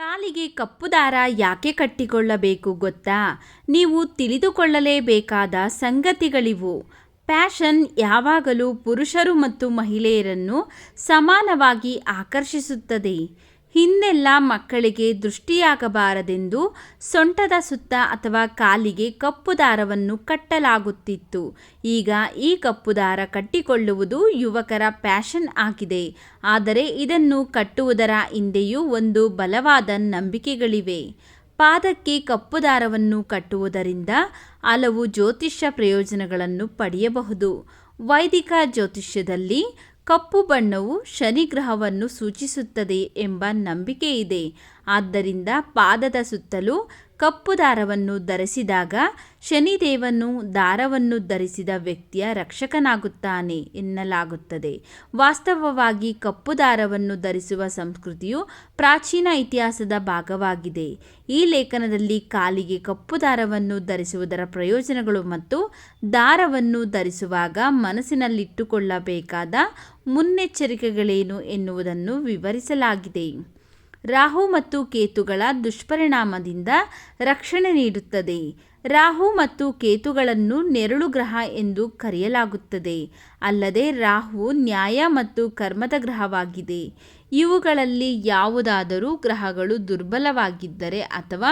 ಕಾಲಿಗೆ ಕಪ್ಪು ದಾರ ಯಾಕೆ ಕಟ್ಟಿಕೊಳ್ಳಬೇಕು ಗೊತ್ತಾ? ನೀವು ತಿಳಿದುಕೊಳ್ಳಲೇಬೇಕಾದ ಸಂಗತಿಗಳಿವು. ಪ್ಯಾಷನ್ ಯಾವಾಗಲೂ ಪುರುಷರು ಮತ್ತು ಮಹಿಳೆಯರನ್ನು ಸಮಾನವಾಗಿ ಆಕರ್ಷಿಸುತ್ತದೆ. ಹಿಂದೆಲ್ಲ ಮಕ್ಕಳಿಗೆ ದೃಷ್ಟಿಯಾಗಬಾರದೆಂದು ಸೊಂಟದ ಸುತ್ತ ಅಥವಾ ಕಾಲಿಗೆ ಕಪ್ಪು ದಾರವನ್ನು ಕಟ್ಟಲಾಗುತ್ತಿತ್ತು. ಈಗ ಈ ಕಪ್ಪು ದಾರ ಕಟ್ಟಿಕೊಳ್ಳುವುದು ಯುವಕರ ಪ್ಯಾಷನ್ ಆಗಿದೆ. ಆದರೆ ಇದನ್ನು ಕಟ್ಟುವುದರ ಹಿಂದೆಯೂ ಒಂದು ಬಲವಾದ ನಂಬಿಕೆಗಳಿವೆ. ಪಾದಕ್ಕೆ ಕಪ್ಪು ದಾರವನ್ನು ಕಟ್ಟುವುದರಿಂದ ಹಲವು ಜ್ಯೋತಿಷ್ಯ ಪ್ರಯೋಜನಗಳನ್ನು ಪಡೆಯಬಹುದು. ವೈದಿಕ ಜ್ಯೋತಿಷ್ಯದಲ್ಲಿ ಕಪ್ಪು ಬಣ್ಣವು ಶನಿ ಗ್ರಹವನ್ನು ಸೂಚಿಸುತ್ತದೆ ಎಂಬ ನಂಬಿಕೆ ಇದೆ ಆದ್ದರಿಂದ ಪಾದದ ಸುತ್ತಲೂ ಕಪ್ಪು ದಾರವನ್ನು ಧರಿಸಿದಾಗ ಶನಿದೇವನು ದಾರವನ್ನು ಧರಿಸಿದ ವ್ಯಕ್ತಿಯ ರಕ್ಷಕನಾಗುತ್ತಾನೆ ಎನ್ನಲಾಗುತ್ತದೆ. ವಾಸ್ತವವಾಗಿ ಕಪ್ಪು ದಾರವನ್ನು ಧರಿಸುವ ಸಂಸ್ಕೃತಿಯು ಪ್ರಾಚೀನ ಇತಿಹಾಸದ ಭಾಗವಾಗಿದೆ. ಈ ಲೇಖನದಲ್ಲಿ ಕಾಲಿಗೆ ಕಪ್ಪು ದಾರವನ್ನು ಧರಿಸುವುದರ ಪ್ರಯೋಜನಗಳು ಮತ್ತು ದಾರವನ್ನು ಧರಿಸುವಾಗ ಮನಸ್ಸಿನಲ್ಲಿಟ್ಟುಕೊಳ್ಳಬೇಕಾದ ಮುನ್ನೆಚ್ಚರಿಕೆಗಳೇನು ಎನ್ನುವುದನ್ನು ವಿವರಿಸಲಾಗಿದೆ. ರಾಹು ಮತ್ತು ಕೇತುಗಳ ದುಷ್ಪರಿಣಾಮದಿಂದ ರಕ್ಷಣೆ ನೀಡುತ್ತದೆ. ರಾಹು ಮತ್ತು ಕೇತುಗಳನ್ನು ನೆರಳು ಗ್ರಹ ಎಂದು ಕರೆಯಲಾಗುತ್ತದೆ. ಅಲ್ಲದೆ ರಾಹು ನ್ಯಾಯ ಮತ್ತು ಕರ್ಮದ ಗ್ರಹವಾಗಿದೆ. ಇವುಗಳಲ್ಲಿ ಯಾವುದಾದರೂ ಗ್ರಹಗಳು ದುರ್ಬಲವಾಗಿದ್ದರೆ ಅಥವಾ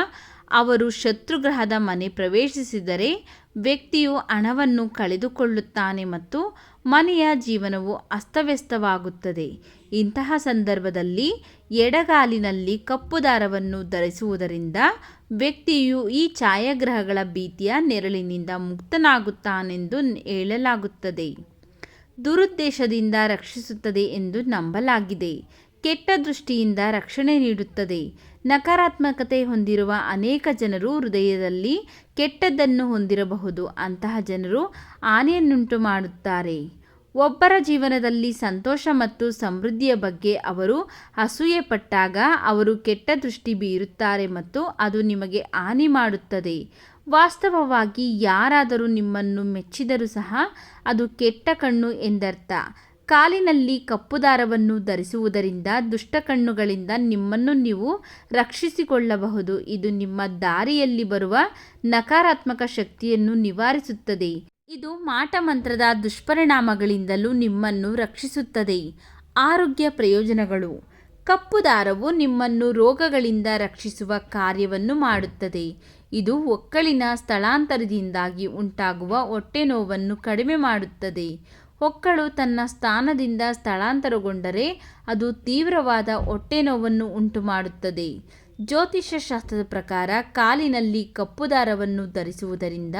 ಅವರು ಶತ್ರುಗ್ರಹದ ಮನೆ ಪ್ರವೇಶಿಸಿದರೆ ವ್ಯಕ್ತಿಯು ಹಣವನ್ನು ಕಳೆದುಕೊಳ್ಳುತ್ತಾನೆ ಮತ್ತು ಮನೆಯ ಜೀವನವು ಅಸ್ತವ್ಯಸ್ತವಾಗುತ್ತದೆ. ಇಂತಹ ಸಂದರ್ಭದಲ್ಲಿ ಎಡಗಾಲಿನಲ್ಲಿ ಕಪ್ಪು ದಾರವನ್ನು ಧರಿಸುವುದರಿಂದ ವ್ಯಕ್ತಿಯು ಈ ಛಾಯಾಗ್ರಹಗಳ ಭೀತಿಯ ನೆರಳಿನಿಂದ ಮುಕ್ತನಾಗುತ್ತಾನೆಂದು ಹೇಳಲಾಗುತ್ತದೆ. ದುರುದ್ದೇಶದಿಂದ ರಕ್ಷಿಸುತ್ತದೆ ಎಂದು ನಂಬಲಾಗಿದೆ. ಕೆಟ್ಟ ದೃಷ್ಟಿಯಿಂದ ರಕ್ಷಣೆ ನೀಡುತ್ತದೆ. ನಕಾರಾತ್ಮಕತೆ ಹೊಂದಿರುವ ಅನೇಕ ಜನರು ಹೃದಯದಲ್ಲಿ ಕೆಟ್ಟದ್ದನ್ನು ಹೊಂದಿರಬಹುದು. ಅಂತಹ ಜನರು ಆನೆಯನ್ನುಂಟು ಮಾಡುತ್ತಾರೆ. ಒಬ್ಬರ ಜೀವನದಲ್ಲಿ ಸಂತೋಷ ಮತ್ತು ಸಮೃದ್ಧಿಯ ಬಗ್ಗೆ ಅವರು ಅಸೂಯೆ ಪಟ್ಟಾಗ ಅವರು ಕೆಟ್ಟ ದೃಷ್ಟಿ ಬೀರುತ್ತಾರೆ ಮತ್ತು ಅದು ನಿಮಗೆ ಹಾನಿ ಮಾಡುತ್ತದೆ. ವಾಸ್ತವವಾಗಿ ಯಾರಾದರೂ ನಿಮ್ಮನ್ನು ಮೆಚ್ಚಿದರೂ ಸಹ ಅದು ಕೆಟ್ಟ ಕಣ್ಣು ಎಂದರ್ಥ. ಕಾಲಿನಲ್ಲಿ ಕಪ್ಪು ದಾರವನ್ನು ಧರಿಸುವುದರಿಂದ ದುಷ್ಟಕಣ್ಣುಗಳಿಂದ ನಿಮ್ಮನ್ನು ನೀವು ರಕ್ಷಿಸಿಕೊಳ್ಳಬಹುದು. ಇದು ನಿಮ್ಮ ದಾರಿಯಲ್ಲಿ ಬರುವ ನಕಾರಾತ್ಮಕ ಶಕ್ತಿಯನ್ನು ನಿವಾರಿಸುತ್ತದೆ. ಇದು ಮಾಟ ಮಂತ್ರದ ದುಷ್ಪರಿಣಾಮಗಳಿಂದಲೂ ನಿಮ್ಮನ್ನು ರಕ್ಷಿಸುತ್ತದೆ. ಆರೋಗ್ಯ ಪ್ರಯೋಜನಗಳು. ಕಪ್ಪು ದಾರವು ನಿಮ್ಮನ್ನು ರೋಗಗಳಿಂದ ರಕ್ಷಿಸುವ ಕಾರ್ಯವನ್ನು ಮಾಡುತ್ತದೆ. ಇದು ಒಕ್ಕಳಿನ ಸ್ಥಳಾಂತರದಿಂದಾಗಿ ಉಂಟಾಗುವ ಹೊಟ್ಟೆ ನೋವನ್ನು ಕಡಿಮೆ ಮಾಡುತ್ತದೆ. ಹೊಕ್ಕಳು ತನ್ನ ಸ್ಥಾನದಿಂದ ಸ್ಥಳಾಂತರಗೊಂಡರೆ ಅದು ತೀವ್ರವಾದ ಹೊಟ್ಟೆ ನೋವನ್ನು ಉಂಟುಮಾಡುತ್ತದೆ. ಜ್ಯೋತಿಷ್ಯ ಶಾಸ್ತ್ರದ ಪ್ರಕಾರ ಕಾಲಿನಲ್ಲಿ ಕಪ್ಪು ದಾರವನ್ನು ಧರಿಸುವುದರಿಂದ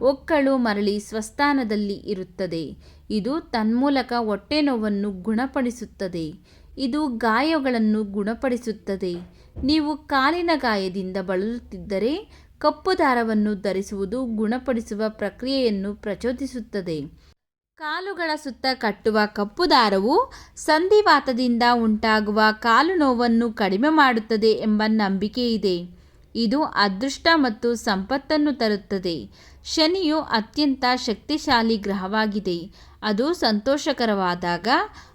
ಒಕ್ಕಳು ಮರಳಿ ಸ್ವಸ್ಥಾನದಲ್ಲಿ ಇರುತ್ತದೆ. ಇದು ತನ್ಮೂಲಕ ಹೊಟ್ಟೆ ನೋವನ್ನು ಗುಣಪಡಿಸುತ್ತದೆ. ಇದು ಗಾಯಗಳನ್ನು ಗುಣಪಡಿಸುತ್ತದೆ. ನೀವು ಕಾಲಿನ ಗಾಯದಿಂದ ಬಳಲುತ್ತಿದ್ದರೆ ಕಪ್ಪು ದಾರವನ್ನು ಧರಿಸುವುದು ಗುಣಪಡಿಸುವ ಪ್ರಕ್ರಿಯೆಯನ್ನು ಪ್ರಚೋದಿಸುತ್ತದೆ. ಕಾಲುಗಳ ಸುತ್ತ ಕಟ್ಟುವ ಕಪ್ಪು ದಾರವು ಸಂಧಿವಾತದಿಂದ ಉಂಟಾಗುವ ಕಾಲು ನೋವನ್ನು ಕಡಿಮೆ ಮಾಡುತ್ತದೆ ಎಂಬ ನಂಬಿಕೆ ಇದೆ. ಇದು ಅದೃಷ್ಟ ಮತ್ತು ಸಂಪತ್ತನ್ನು ತರುತ್ತದೆ. ಶನಿಯು ಅತ್ಯಂತ ಶಕ್ತಿಶಾಲಿ ಗ್ರಹವಾಗಿದೆ. ಅದು ಸಂತೋಷಕರವಾದಾಗ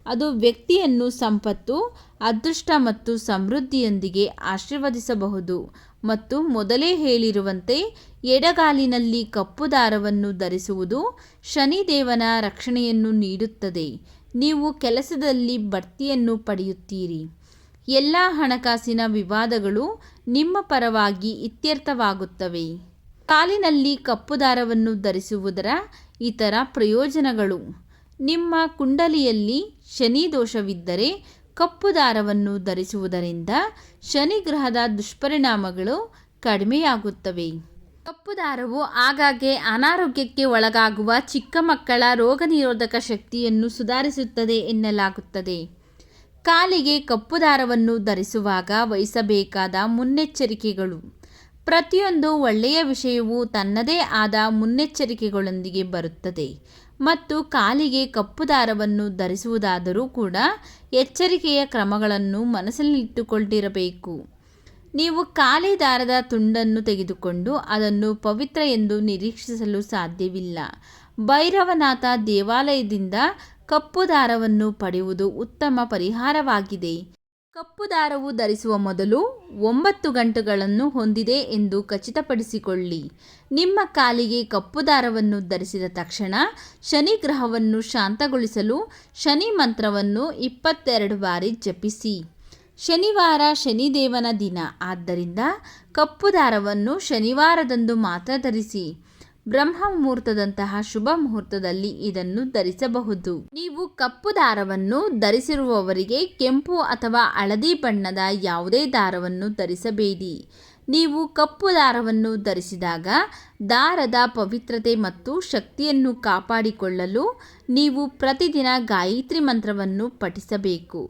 ಅದು ವ್ಯಕ್ತಿಯನ್ನು ಸಂಪತ್ತು, ಅದೃಷ್ಟ ಮತ್ತು ಸಮೃದ್ಧಿಯೊಂದಿಗೆ ಆಶೀರ್ವದಿಸಬಹುದು. ಮತ್ತು ಮೊದಲೇ ಹೇಳಿರುವಂತೆ, ಎಡಗಾಲಿನಲ್ಲಿ ಕಪ್ಪು ದಾರವನ್ನು ಧರಿಸುವುದು ಶನಿದೇವನ ರಕ್ಷಣೆಯನ್ನು ನೀಡುತ್ತದೆ. ನೀವು ಕೆಲಸದಲ್ಲಿ ಬಡ್ತಿಯನ್ನು ಪಡೆಯುತ್ತೀರಿ. ಎಲ್ಲ ಹಣಕಾಸಿನ ವಿವಾದಗಳು ನಿಮ್ಮ ಪರವಾಗಿ ಇತ್ಯರ್ಥವಾಗುತ್ತವೆ. ಕಾಲಿನಲ್ಲಿ ಕಪ್ಪು ದಾರವನ್ನು ಧರಿಸುವುದರ ಇತರ ಪ್ರಯೋಜನಗಳು. ನಿಮ್ಮ ಕುಂಡಲಿಯಲ್ಲಿ ಶನಿ ದೋಷವಿದ್ದರೆ ಕಪ್ಪು ದಾರವನ್ನು ಧರಿಸುವುದರಿಂದ ಶನಿ ಗ್ರಹದ ದುಷ್ಪರಿಣಾಮಗಳು ಕಡಿಮೆಯಾಗುತ್ತವೆ. ಕಪ್ಪು ದಾರವು ಆಗಾಗ್ಗೆ ಅನಾರೋಗ್ಯಕ್ಕೆ ಒಳಗಾಗುವ ಚಿಕ್ಕ ಮಕ್ಕಳ ರೋಗನಿರೋಧಕ ಶಕ್ತಿಯನ್ನು ಸುಧಾರಿಸುತ್ತದೆ ಎನ್ನಲಾಗುತ್ತದೆ. ಕಾಲಿಗೆ ಕಪ್ಪು ದಾರವನ್ನು ಧರಿಸುವಾಗ ವಹಿಸಬೇಕಾದ ಮುನ್ನೆಚ್ಚರಿಕೆಗಳು. ಪ್ರತಿಯೊಂದು ಒಳ್ಳೆಯ ವಿಷಯವು ತನ್ನದೇ ಆದ ಮುನ್ನೆಚ್ಚರಿಕೆಗಳೊಂದಿಗೆ ಬರುತ್ತದೆ ಮತ್ತು ಕಾಲಿಗೆ ಕಪ್ಪು ದಾರವನ್ನು ಧರಿಸುವುದಾದರೂ ಕೂಡ ಎಚ್ಚರಿಕೆಯ ಕ್ರಮಗಳನ್ನು ಮನಸ್ಸಲ್ಲಿಟ್ಟುಕೊಂಡಿರಬೇಕು ನೀವು ಖಾಲಿ ದಾರದ ತುಂಡನ್ನು ತೆಗೆದುಕೊಂಡು ಅದನ್ನು ಪವಿತ್ರ ಎಂದು ನಿರೀಕ್ಷಿಸಲು ಸಾಧ್ಯವಿಲ್ಲ. ಭೈರವನಾಥ ದೇವಾಲಯದಿಂದ ಕಪ್ಪು ದಾರವನ್ನು ಪಡೆಯುವುದು ಉತ್ತಮ ಪರಿಹಾರವಾಗಿದೆ. ಕಪ್ಪು ದಾರವು ಧರಿಸುವ ಮೊದಲು ಒಂಬತ್ತು ಗಂಟೆಗಳನ್ನು ಹೊಂದಿದೆ ಎಂದು ಖಚಿತಪಡಿಸಿಕೊಳ್ಳಿ. ನಿಮ್ಮ ಕಾಲಿಗೆ ಕಪ್ಪು ದಾರವನ್ನು ಧರಿಸಿದ ತಕ್ಷಣ ಶನಿ ಗ್ರಹವನ್ನು ಶಾಂತಗೊಳಿಸಲು ಶನಿ ಮಂತ್ರವನ್ನು ಇಪ್ಪತ್ತೆರಡು ಬಾರಿ ಜಪಿಸಿ. ಶನಿವಾರ ಶನಿದೇವನ ದಿನ. ಆದ್ದರಿಂದ ಕಪ್ಪು ದಾರವನ್ನು ಶನಿವಾರದಂದು ಮಾತ್ರ ಧರಿಸಿ. ಬ್ರಹ್ಮ ಮುಹೂರ್ತದಂತಹ ಶುಭ ಮುಹೂರ್ತದಲ್ಲಿ ಇದನ್ನು ಧರಿಸಬಹುದು. ನೀವು ಕಪ್ಪು ದಾರವನ್ನು ಧರಿಸಿರುವವರಿಗೆ ಕೆಂಪು ಅಥವಾ ಹಳದಿ ಬಣ್ಣದ ಯಾವುದೇ ದಾರವನ್ನು ಧರಿಸಬೇಡಿ. ನೀವು ಕಪ್ಪು ದಾರವನ್ನು ಧರಿಸಿದಾಗ ದಾರದ ಪವಿತ್ರತೆ ಮತ್ತು ಶಕ್ತಿಯನ್ನು ಕಾಪಾಡಿಕೊಳ್ಳಲು ನೀವು ಪ್ರತಿದಿನ ಗಾಯತ್ರಿ ಮಂತ್ರವನ್ನು ಪಠಿಸಬೇಕು.